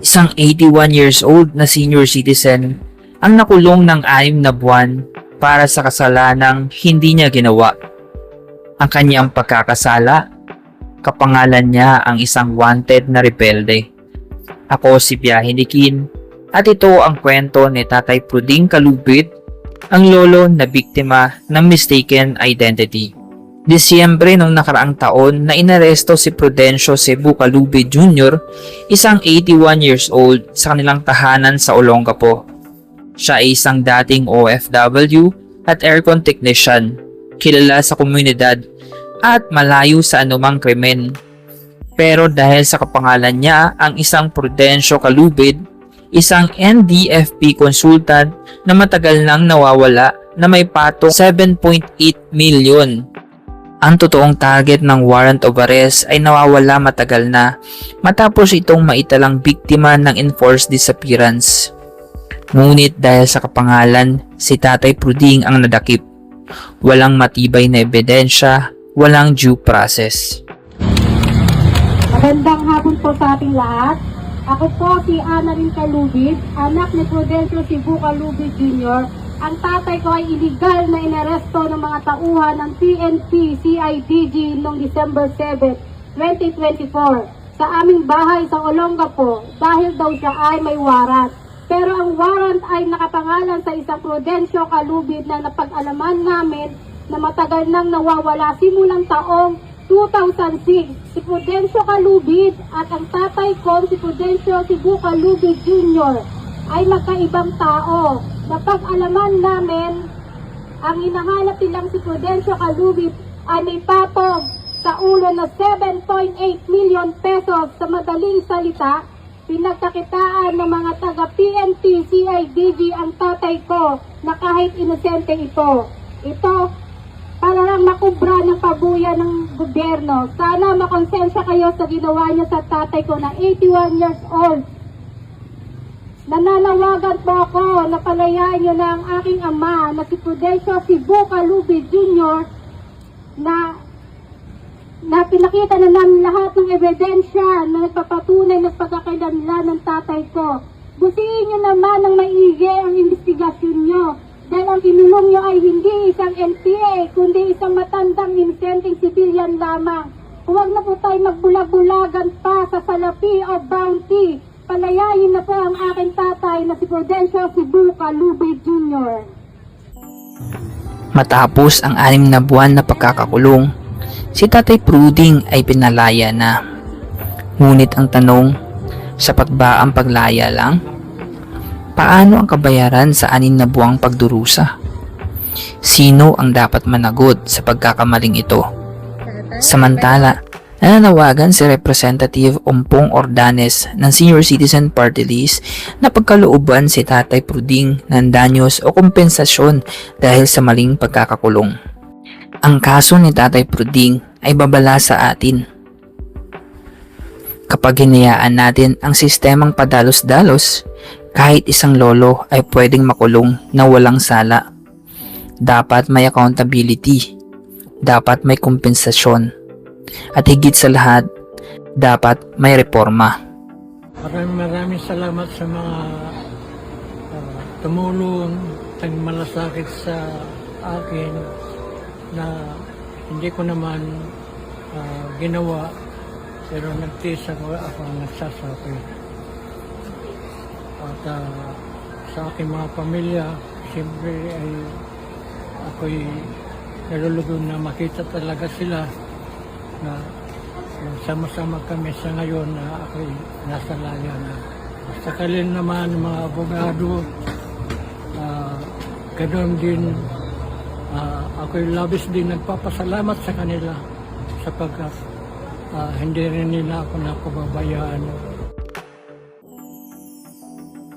Isang 81 years old na senior citizen ang nakulong ng anim na buwan para sa kasalanang hindi niya ginawa. Ang kanyang pagkakasala, kapangalan niya ang isang wanted na rebelde. Ako si Biyahe ni Kin at ito ang kwento ni Tatay Pruding Kalubit, ang lolo na biktima ng mistaken identity. Disyembre nung nakaraang taon na inaresto si Prudencio Cebu Calube Jr., isang 81 years old sa kanilang tahanan sa Olongapo. Siya ay isang dating OFW at aircon technician, kilala sa komunidad at malayo sa anumang krimen. Pero dahil sa kapangalan niya ang isang Prudencio Calubid, isang NDFP consultant na matagal nang nawawala na may patong 7.8 million. Ang totoong target ng warrant of arrest ay nawawala matagal na matapos itong maitalang biktima ng enforced disappearance. Ngunit dahil sa kapangalan, si Tatay Pruding ang nadakip. Walang matibay na ebidensya, walang due process. Magandang hapon po sa ating lahat. Ako po si Annalyn Calubid, anak ni Prudencio Cebu Calubid Jr. Ang tatay ko ay illegal na inaresto ng mga tauhan ng PNP CIDG noong December 7, 2024 sa aming bahay sa Olongapo dahil daw siya ay may warrant. Pero ang warrant ay nakapangalan sa isang Prudencio Calubid na napag-alaman namin na matagal nang nawawala simulang taong 2006. Si Prudencio Calubid at ang tatay ko, si Prudencio Cebu Calubid Jr. ay magkaibang tao. Napag-alaman namin, ang hinahanap nilang si Prudencio Calubid ay may patong sa ulo na 7.8 million pesos sa madaling salita pinagkakitaan ng mga taga PNP CIDG ang tatay ko na kahit inosente ito. Ito para lang makubra ng pabuya ng gobyerno. Sana makonsensya kayo sa ginawa niya sa tatay ko na 81 years old. Nananawagan po ako na palayain niyo na ang aking ama na si Prudencio Cebu Calubid Jr. na na pinakita na namin lahat ng ebidensya na nagpapatunay ng pagkakailanlan ng tatay ko. Busiin niyo naman ng maigi ang investigasyon niyo dahil ang kinulong niyo ay hindi isang NPA kundi isang matandang inosenteng civilian lamang. Huwag na po tayo magbulag-bulagan pa sa salapi o bounty. Palayayin na po ang aking tatay na si Prudencio Cebu Calubid Jr. Matapos ang anim na buwan na pagkakakulong, si Tatay Pruding ay pinalaya na. Ngunit ang tanong, sapat ba ang paglaya lang? Paano ang kabayaran sa anim na buwang pagdurusa? Sino ang dapat managot sa pagkakamaling ito? Samantala, nananawagan si Representative Ompong Ordanes ng Senior Citizen Party List na pagkalooban si Tatay Pruding ng danyos o kompensasyon dahil sa maling pagkakakulong. Ang kaso ni Tatay Pruding ay babala sa atin. Kapag hinayaan natin ang sistemang padalos-dalos, kahit isang lolo ay pwedeng makulong na walang sala. Dapat may accountability. Dapat may kompensasyon. At higit sa lahat, dapat may reforma. Maraming maraming salamat sa mga ah, tumulong, tang malasakit sa akin na hindi ko naman ah, ginawa pero nagtiis ako ako nagsasabi. At ah, sa aking mga pamilya, siyempre ay ako'y nalulugod na makita talaga sila na sama-sama kami sa ngayon na ako'y nasa laya na. Sa kalin naman mga abogado, uh, ganoon din ah, ako'y labis din nagpapasalamat sa kanila sapagkat ah, hindi rin nila ako napababayaan